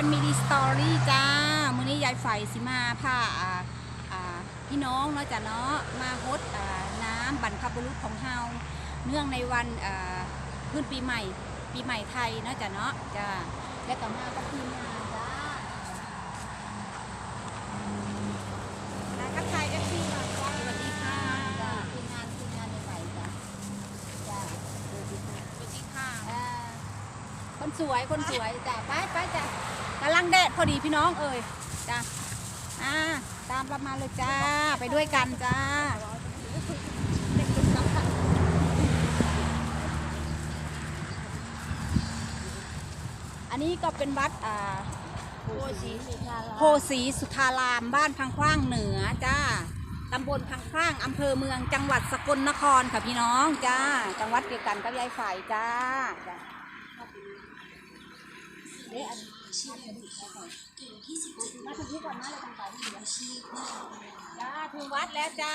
วันมีดีสตอรี่จ้า มื้อนี้ยายไฝสิมาพาอ่าพี่น้องเนาะจ้ะเนาะมาฮดอ่าน้ำบรรพบุรุษของเฮาเนื่องในวันอ่าขึ้นปีใหม่ ปีใหม่ไทยเนาะจ้ะเนาะจ้าแล้วก็มาก็คืองานจ้าแล้วก็ไทยเอฟซีหน่อยจ้าสวัสดีค่ะจ้าคืองานคืองานยายไฝจ้าจ้าสวัสดีค่ะสวัสดีค่ะคนสวยคนสวยจ้ะไปไปจ้ะ กำลังแดดพอดีพี่น้องเอ่ยจ้ะอ่าตามเรามาเลยจ้าไปด้วยกันจ้าอันนี้ก็เป็นวัดอ่าโพสีสุธารามบ้านพังขว้างเหนือจ้าตำบลพังขว้างอำเภอเมืองจังหวัดสกลนครค่ะพี่น้องจ้าจังหวัดเดียวกันกับยายฝ่ายจ้าจ้า เด้อันมาถึงที่ก่อนมาเลยทางฝ่ายที่เหลือจ้าถึงวัดแล้วจ้า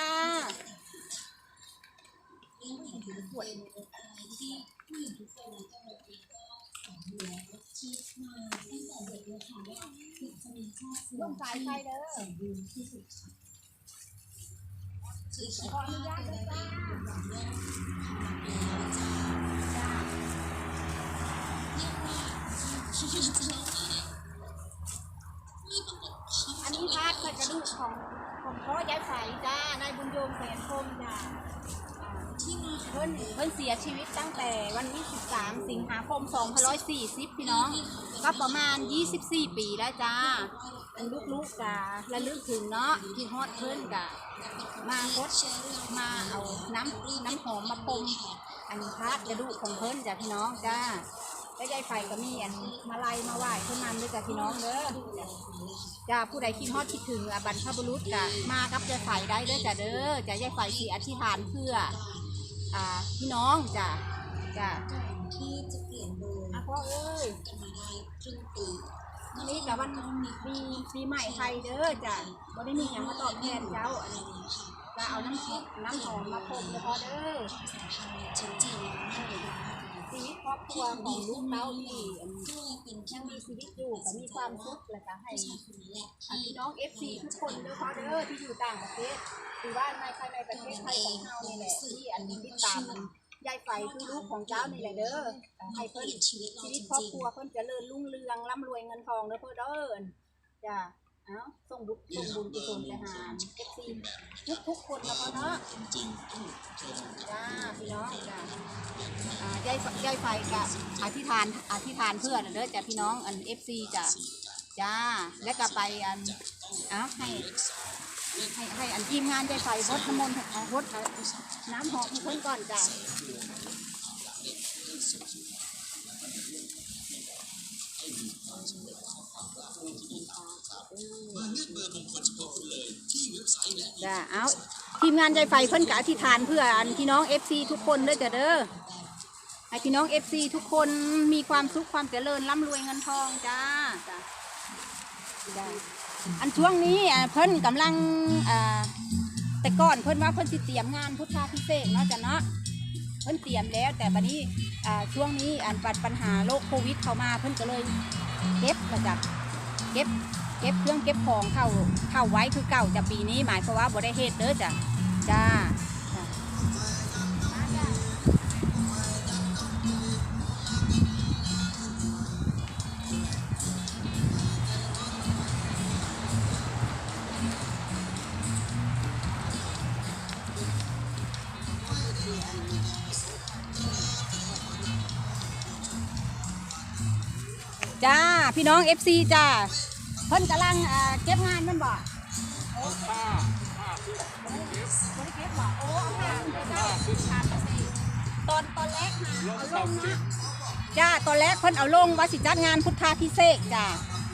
ร่วมสายไฟเด้อขออนุญาตด้วยจ้านี้ พาดกระดูกของของพ่อยายไฝจ้านายบุญโยมแสนคมจ้าอ่าเพิ่นเพิ่นเสียชีวิตตั้งแต่วันที่ 13 สิงหาคม 2540 พี่น้อง ก็ประมาณ 24 ปีแล้วจ้าเป็นลูกๆกะระลึกถึงเนาะที่ฮอดเพิ่นกะมาคดมาเอาน้ำน้ำหอมมาพรมอันพาดกระดูกของเพิ่นจ้ะพี่น้องจ้า แล้วยายไฟก็มีอันมาไลัยมาไหว้เพิ่นนำด้วยจ้ะพี่น้องเด้อจ้าผู้ใดคิดฮอดคิดถึงบรรพบุรุษจ้ะมากับยายไฝได้เด้อจ้ะเด้อจะยายไฝสีอธิษฐานเพื่ออ่าพี่น้องจ้ะจ้ะที่จะเปลี่ยนเบอร์อะพ่อเอ้ยกันมาได้ครึ่งปีวันนี้กับวันมีปีปีใหม่ไทยเด้อจ้ะบ่ได้มีอย่างมาตอบแทนเจ้าอันนี้จะเอาน้ำซุปน้ำหอมมาพรมเด้อพ่อเด้อจริง ชีวิตครอบครัวของลูกเต้าที่ยังมีชีวิตอยู่ก็มีความสุขและก็ให้คนนี้แหละอะพี่น้อง FC ทุกคนด้อพ่อเด้อที่อยู่ต่างประเทศหรือว่าในภายในประเทศไทยของเรานี่แหละที่อันนี้ติดตามยายไฟคือลูกของเจ้านี่แหละเด้อให้เพิ่นชีวิตครอบครัวเพิ่นเจริญรุ่งเรืองร่ำรวยเงินทองเด้อเพิ่นเด้อจ้ะ เอ้าส่งบุญส่งบุญกุศลไปหา FC ทุกทุกๆคนนะพ่อเนาะจริงจ้าพี่น้องจ้าอ่ายายยายไฟกับอธิษฐานอธิษฐานเพื่อนเด้อจ้ะพี่น้องอัน FC จ้ะจ้าแล้วก็ไปอันเอ้าให้ให้ให้อันทีมงานใจใส่รถน้ำมนต์ของรถน้ำหอมให้เพิ่นก่อนจ้ะ จ้ะเอาทีมงานใจไฟเพิ่นกับอธิษฐานเพื่ออันพี่น้อง FC ทุกคนเด้อจ้ะเด้อให้พี่น้อง FC ทุกคนมีความสุขความเจริญร่ำรวยเงินทองจ้าจ้ะจ้ะอันช่วงนี้เพิ่นกำลังแต่ก่อนเพิ่นว่าเพิ่นสิเตรียมงานพุทธาพิเศษเนาะจ้ะเนาะเพิ่นเตรียมแล้ว แต่บัดนี้ช่วงนี้อันปัดปัญหาโรคโควิดเข้ามาเพิ่นก็เลยเก็บมาจากเก็บ เก็บเครื่องเก็บของเข้าเข้าไว้คือเก่าจะปีนี้หมายความว่าบ่ได้เฮ็ดเด้อจ้ะจ้าจ้า พี่น้อง FC จ้า พิ่นกำลังเก็บงานแมันบ่โอ้ป้าป้าบ่ได้เก็บบ่โอ้เอาผ้าขึ้นไปจ้าผ้าตอนตอนแรกหาเอาลงนะจ้าตอนแรกเพิ่นเอาลงว่าสิจัดงานพุทธาพิเศษจ้า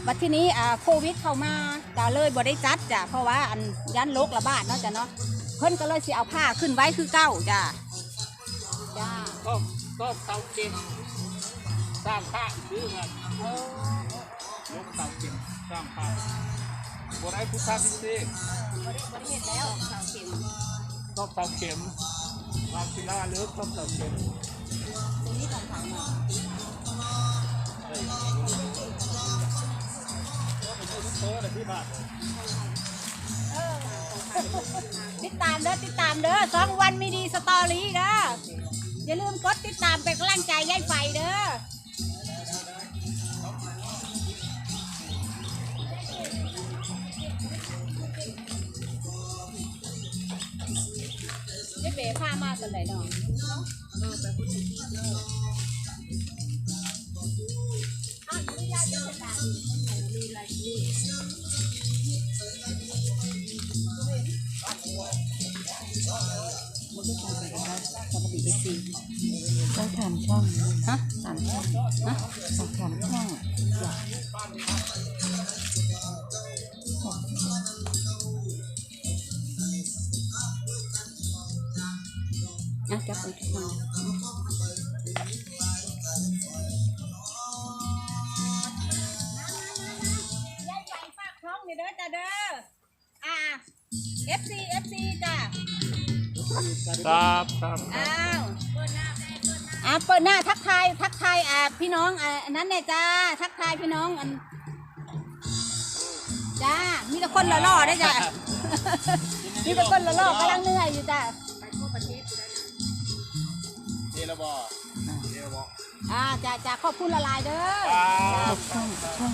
บัดที่นี้อ่าโควิดเข้ามาก็เลยบ่ได้จัดจ้าเพราะว่าอันยันโรคระบาดเนาะจ้ะเนาะเพิ่นก็เลยสิเอาผ้าขึ้นไว้คือเก้าจ้าจ้าก็ก็เตาเก็บสร้างพระซื้อเงิ สร้างพระบนไอ้พุทธาพิเศษบ่ได้บ่ได้เฮ็ดแล้วสาวเข็มก็เตาเข็มวางศิล่าเลิกก็เตาเข็มตรงนี้ของถังหน่อยเอ้ยเปิดเลยที่บ้านเลยเออติดตามเด้อติดตามเด้อสองวันมีดีสตอรี่เด้ออย่าลืมกดติดตามเป็นกำลังใจยายไฟเด้อ เปผ้ามาสันไหนนาะอ้าวนี่ยายจะตามต้องถามช่อง เด้อจ้าเด้อ อ่า FC FC จ้าครับครับอ้าวอ่าเปิดหน้าทักทายทักทายอ่าพี่น้องอ่าอันนั้นเนี่ยจ้าทักทายพี่น้องอันจ้ามีแต่คนหล่อๆได้จ้ะมีแต่คนหล่อๆกำลังเหนื่อยอยู่จ้ะเดลบอเดลบออ่าจ้าจ้าขอบคุณละลายเด้อครับช่องช่อง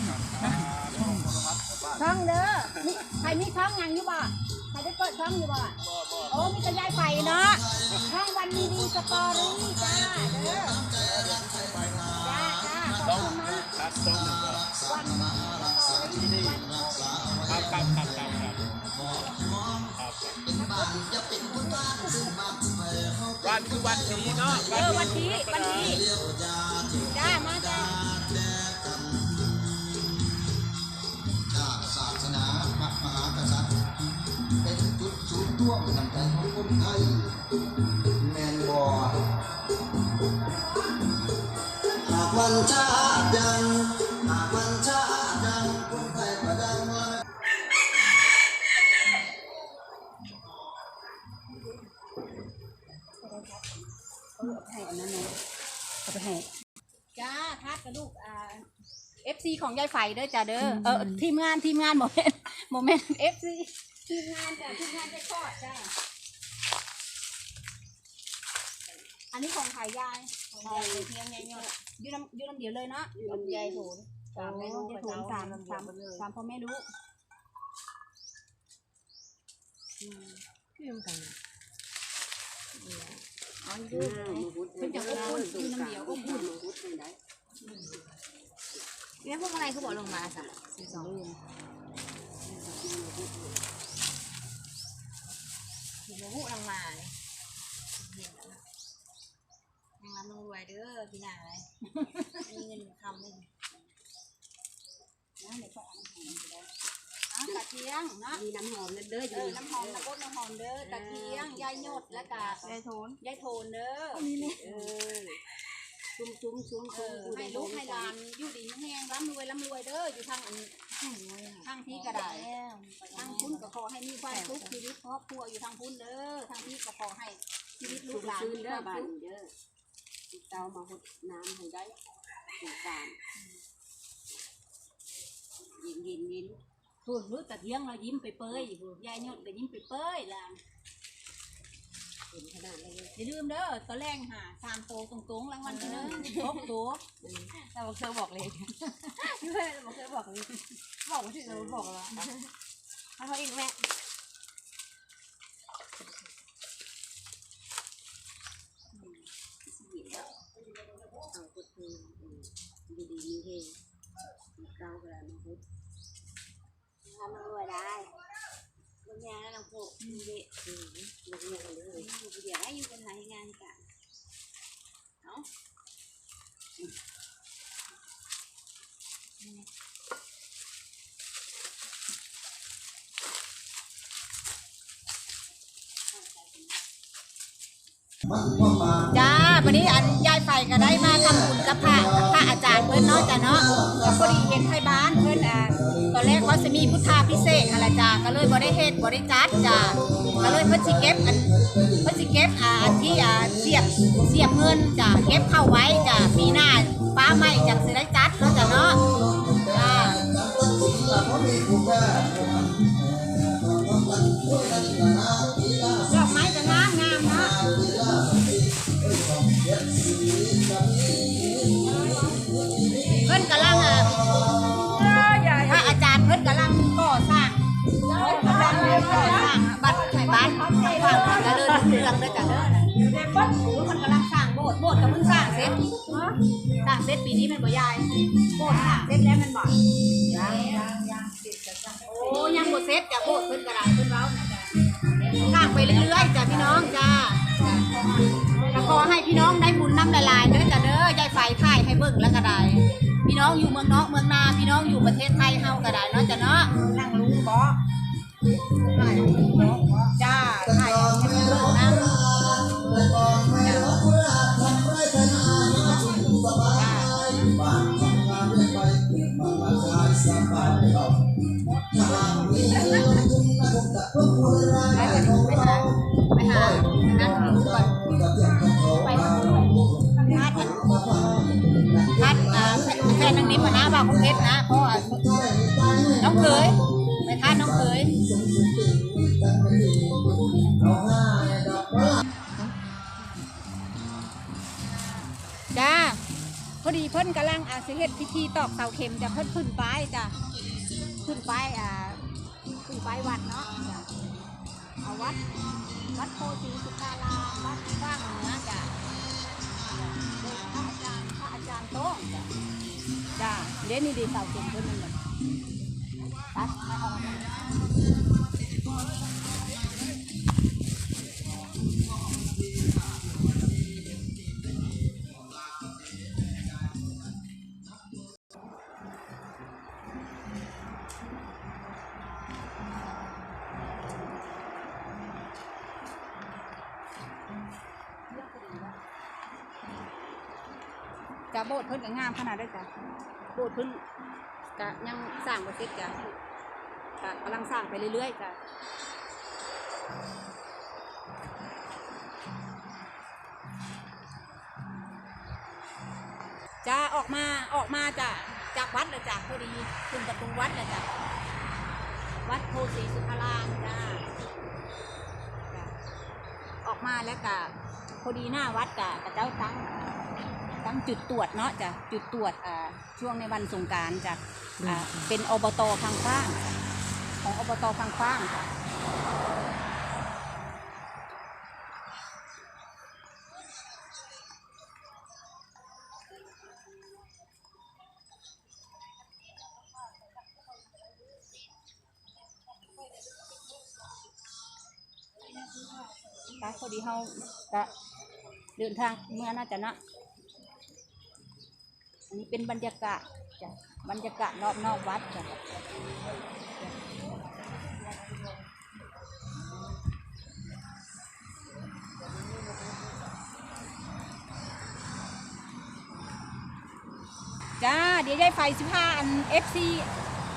ช่องเด้อมีใครมีช่องยังอยู่บ่ใครได้เปิดช่องอยู่บ่โอ้มีแต่ยายไฟเนาะช่องวันมีดีสตอรี่จ้าเด้อจ้าจ้าขอบคุณมากครับต้องหนึ่งก็วันสตอรี่วันโควิดครับครับครับ วันคือวันนี้เนาะเออวันที่วันที่จ้ามาจ้าชาติศาสนาพระมหากษัตริย์ เป็นจุดศูนย์รวมน้ำใจของคนไทยแมนบอหากวันชาติดัง เอฟซีของยายไฟเด้อจ้าเด้อเออทีมงานทีมงานโมเมนต์โมเมนต์เอฟซีทีมงานจ้าทีมงานจะทอดจ้าอันนี้ของขายยายของยายเพียงยายยอดยืนน้ำยืนน้ำเดียวเลยเนาะอยู่ลำไยโถนสามไม่รู้จะถูกสามสามสามพ่อแม่รู้พี่ยมกันอ๋อยืนเพิ่นจะอบอุ่นยืนน้ำเดียวอบอุ่น เนี่ยพวกอะไรเขาบอกลงมาสักสี่สองเห็นหูลงมาเลยเห็นแล้วยังรับรวยเด้อพี่นายมีเงินคำไม่นะเดี๋ยวก็เอาน้ำหอมไปได้อะกระเทียงนะมีน้ำหอมนั่นเด้ออเอยู่อน้ำหอมตะกดน้ำหอมเด้อตะเกียงยายหยดและกะยายโทนยายโทนเด้อเออ ซุ้มซุ้มซุ้มเอซุ้มอให้ลูกให้หลานอยู่ดีแห้งร่ำรวยร่ำรวยเด้ออยู่ทางอันทางที่กระไดทางพุ่นก็ขอให้มีความสุขชีวิตครอบครัวอยู่ทางพุ่นเด้อทางที่ก็ขอให้ชีวิตลูซุ้กมหลานซื้อมีเด้คอวามบ้านสุขเด้อเตามาหดน้ำให้ได้สงสารยินยินยินพูดรู้ตะเกียงเรายิ้มไปเปยพูดยายหยดก็ยิ้มไปเปยล่ะเห็นขนาดเลยอย่าลืมเด้อตอนแรกหาสามโตวตรงๆรางวัลที่หนึ่งครบตัวเราเคยบอกเลยเราเคยบอกเลยบอกมาถึงเราบอกแล้วให้เขาอีกแม่ เอาก็คือดีดีมีเฮเก้าเวลามาหด ทำมารวยได้บางอย่างเราปลูกมีเด็ก อืมลูกเลี้ยงเลย อยู่เดี๋ยวให้อยู่เป็นหลายงานกัน จ้าวันนี้อันยายไฟก็ได้มาทำบุญกับพระพระอาจารย์เพิ่นเนาะจ้ะเนาะก็พอดีเห็นไทยบ้านเพิ่นอ่าตอนแรกว่าจะมีพุทธาพิเศษอะไรจ้าก็เลยบ่ได้เฮ็ดบ่ได้จัดจ้าก็เลยเพิ่นสิเก็บอันเพิ่นสิเก็บอ่าอันที่อ่าเสียบเสียบเงินจ้าเก็บเข้าไว้จ้าปีหน้าฟ้าใหม่จังสิได้จัดเนาะจ้ะเนาะจ้า เสร็จปีนี้มันบ่ยายโบสถ์สร้างเสร็จแล้วมันบ่ยังยังยังติดกับจังโอ้ยังบ่เสร็จจ้ะโบสถ์เพิ่นกระดาษเพิ่นเว้านะจ้ะสร้างไปเรื่อยๆจ้ะพี่น้องจ้าแล้วขอให้พี่น้องได้บุญน้ำละลายเด้อจ้ะเด้อยายไฟถ่ายให้เบิ่งแล้วก็ได้พี่น้องอยู่เมืองนอกเมืองนาพี่น้องอยู่ประเทศไทยเฮาก็ได้เนาะจ้ะเนาะนั่งลุงบ่จ้าถ่ายให้เบิ่งนำ เพิ่นกำลังอาสิเฮ็ดพิธีตอกเสาเข็มจะเพิ่นขึ้นป้าจ้ะขึ้นป้าอ่าขึ้นป้าวัดเนาะจ้ะเอาวัดวัดโพธิสุตารามวัดบ้างเหนือจ้ะโดยพระอาจารย์พระอาจารย์โต้งจ้ะจ้าเดี๋ยวนี้ดีเสาเข็มเพิ่นนั่นแหละไปมาเอามา โบสถ์เพิ่นก็งามขนาดได้จ้ะโบสถ์เพิ่นก็ยังสร้างบ่เสร็จจ้ะก็กำลังสร้างไปเรื่อยๆจ้ะจะออกมาออกมาจากจากวัดเลยจ้ะพอดีขึ้นประตูวัดเลยจ้ะวัดโพสีสุภารามจ้าจ้ะออกมาแล้วก็พอดีหน้าวัดกะกระเจ้าตั้ง ตั้งจุดตรวจเนาะจ้ะจุดตรวจอ่าช่วงในวันสงกรารจ้ะอ่าเป็นอบตพังฟ้างจ้ะของอบตพังฟ้างจ้ะจ้ะพอดีเฮาจะเดินทางเมื่อน่าจะเนาะอั นนี้เป็นบรรยากาศจ้ะบรรยากาศรอบนอกวัดจ้ะจ้าเดี๋ยวยายไฟสิพาอันเอฟซี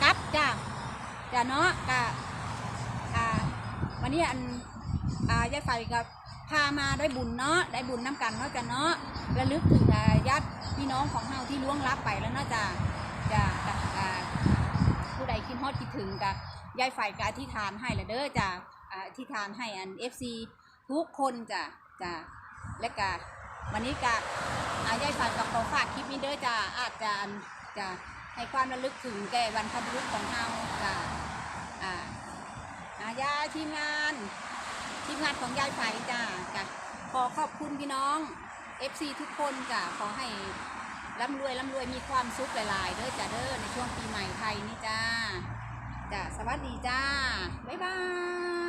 กับจ้ะจ้ะเนาะกะอ่าวันนี้อันอ่ายายไฟกับ พามาได้บุญเนาะได้บุญน้ำกันเนาะจ้ะเนาะระลึกถึงญาติพี่น้องของเฮาที่ล่วงลับไปแล้วเนาะจ้ะจ้ะจ้ะผู้ใดคิดฮอดคิดถึงกับยายไฟกับอธิษฐานให้ละเด้อจ้ะอ่าอธิษฐานให้อันเอฟซีทุกคนจ้ะจ้ะและกะวันนี้กะอ่ายฝ่ายกับขอฝากคลิปนี้เด้อจ้ะอาจจะจะให้ความระลึกถึงแก่วันพบุรุษของเฮาจ้ะอ่าอายาทีมงาน งานของยายไฟจ้าจ้ะขอขอบคุณพี่น้อง FC ทุกคนจ้ะขอให้ร่ำรวยร่ำรวยมีความสุขหลาย ๆ เด้อจ้ะเด้อในช่วงปีใหม่ไทยนี่จ้าจ้ะสวัสดีจ้า บ๊ายบาย